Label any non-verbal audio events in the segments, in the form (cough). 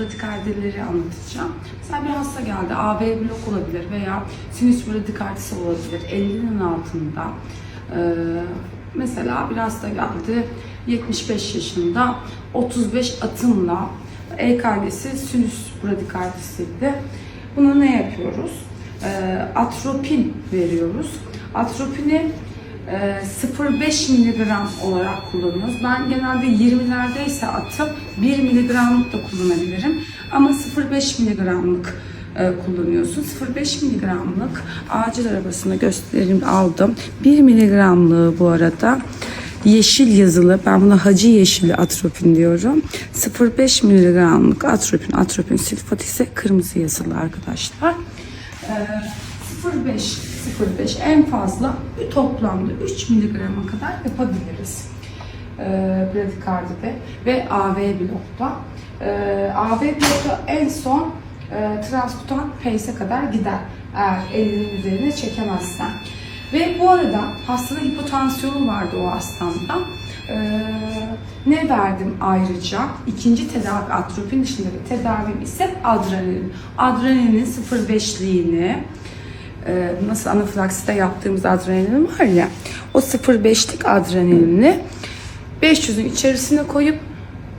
Bradikardileri anlatacağım. Mesela bir hasta geldi, AB blok olabilir veya sinüs bradikardisi olabilir, 50'nin altında. Ee, mesela bir hasta geldi, 75 yaşında, 35 atımla EKG'si sinüs bradikardisiydi. Buna ne yapıyoruz? Ee, atropin veriyoruz. Atropini 0,5 miligram olarak kullanıyoruz. Ben genelde 20'lerdeyse atım 1 miligramlık da kullanabilirim. Ama 0,5 miligramlık e, kullanıyorsun. 0,5 miligramlık acil arabasını göstereyim aldım. 1 miligramlığı bu arada yeşil yazılı, ben buna hacı yeşili atropin diyorum. 0,5 miligramlık atropin, atropin sülfat ise kırmızı yazılı arkadaşlar. Ee, 0,5 0,5 en fazla toplamda 3 miligrama kadar yapabiliriz. Ee, bradikardide ve AV blokta. Ee, AV blokta en son e, transkutan pace'e kadar gider. Eğer elinin üzerine çekemezsen. Ve bu arada hastanın hipotansiyonu vardı o hastamda. Ee, ne verdim ayrıca? İkinci tedavi atropin dışındaki tedavim ise adrenalin. Adrenalinin 0,5'liğini e, nasıl anafilaksiste yaptığımız adrenalin var ya o 0,5'lik adrenalini 500'ün içerisine koyup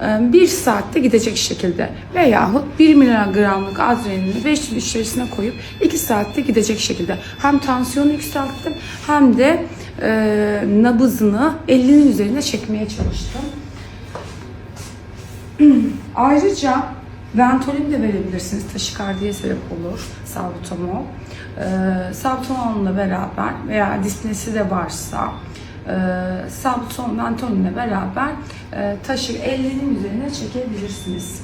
e, bir saatte gidecek şekilde veyahut 1 miligramlık adrenalini 500 içerisine koyup 2 saatte gidecek şekilde hem tansiyonu yükselttim hem de e, nabızını 50'nin üzerine çekmeye çalıştım. (clears throat) Ayrıca Ventolin de verebilirsiniz. Taşikardiye sebep olur. Salbutamol. Ee, salbutamol'la beraber veya dispnesi de varsa e, salbutamol, ventolinle beraber e, taşı 50'nin üzerine çekebilirsiniz.